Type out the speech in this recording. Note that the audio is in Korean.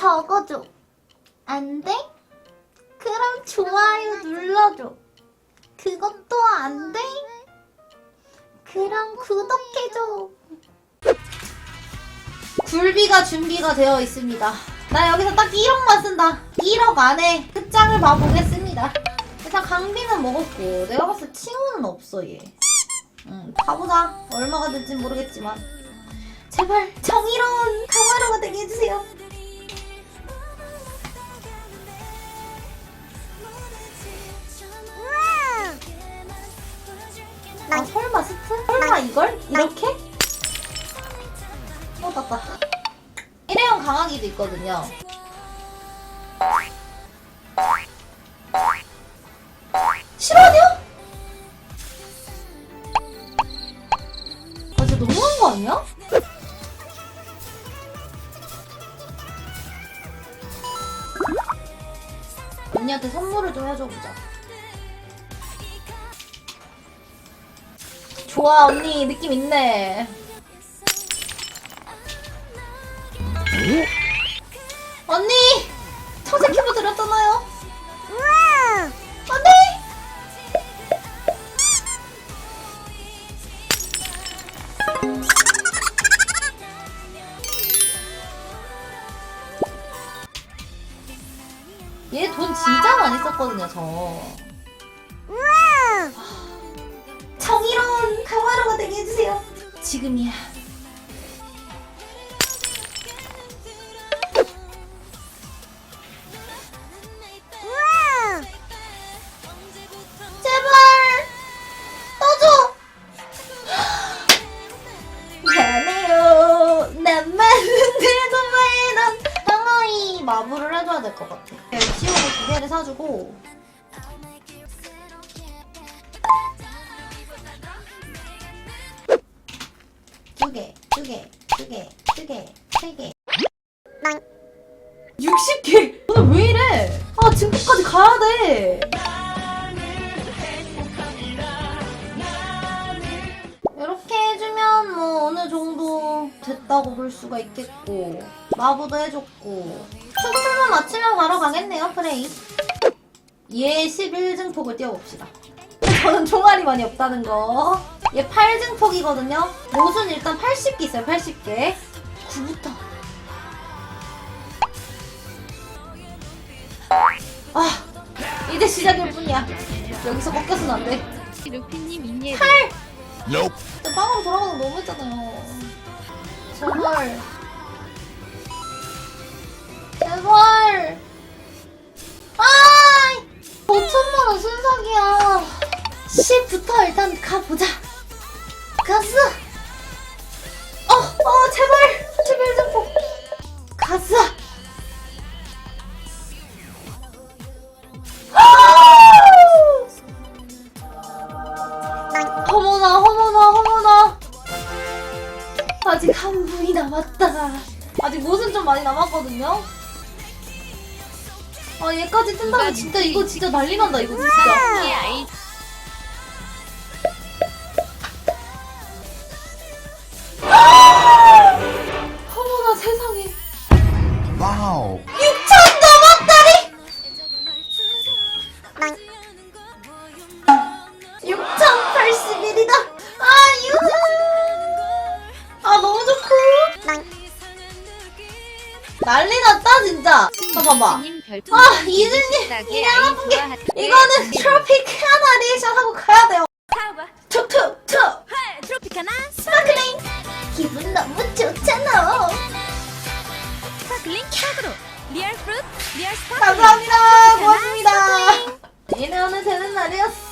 적어줘. 안 돼? 그럼 좋아요 눌러줘. 그것도 안 돼? 그럼 구독해줘. 굴비가 준비가 되어 있습니다. 나 여기서 딱 1억만 쓴다. 1억 안에 끝장을 봐보겠습니다. 일단 강비는 먹었고 내가 봤을 때 칭호는 없어 얘. 응, 가보자. 얼마가 될지 모르겠지만 제발 정의로운 강화로가 되게 해주세요. 이걸? 이렇게? 어 땄다. 일회용 강아기도 있거든요. 싫어하냐? 아 진짜 너무한 거 아니야? 언니한테 선물을 좀 해줘 보자. 좋아 언니 느낌 있네. 언니 청색 큐브 드렸잖아요. 언니. 얘 돈 진짜 많이 썼거든요, 저. 정의로운 강화로가 되게 해주세요. 지금이야. 제발 떠줘. 미안해요. 마블을 해줘야 될 것 같아. 지우고 두 개를 사주고 개, 두 개, 두 개, 두 개, 세 개. 60개! 오늘 왜 이래? 아, 증거까지 가야 돼! 이렇게 해주면 뭐 어느 정도 됐다고 볼 수가 있겠고 마부도 해줬고 수술만 맞추면 바로 가겠네요 프레이 얘 11증폭을 띄워봅시다 저는 총알이 많이 없다는 거. 얘 8증폭이거든요. 모순 일단 80개 있어요, 80개. 9부터. 아, 이제 시작일 뿐이야. 여기서 꺾여서는 안 돼. 루피님 인예 8! Nope. 진짜 빵으로 돌아가는 거 너무 했잖아요. 제발. 제발. 아! 5천만원 순삭이야. 10부터 일단 가보자. 가스! 어, 어, 제발! 제발 좀 보. 가스! 어머나, 어머나, 어머나. 아직 한 분이 남았다. 아직 못은 좀 많이 남았거든요. 아 얘까지 뜬다면 진짜 이거 진짜 난리 난다 이거 진짜. 6,081이다. 아 유즈. 아 너무 좋고. 난리 났다 진짜. 봐봐봐. 아, 이준님, 비슷하게 이게 아픈 게- 이거는 트로피카나 리액션 하고 가야 돼요. 툭툭툭. 트로피카나 스파클링. 기분 너무 좋잖아. 스파클링 탁으로 리얼 프루트 리얼 스파클링 감사합니다. 얘네 하는 되는 날이었어.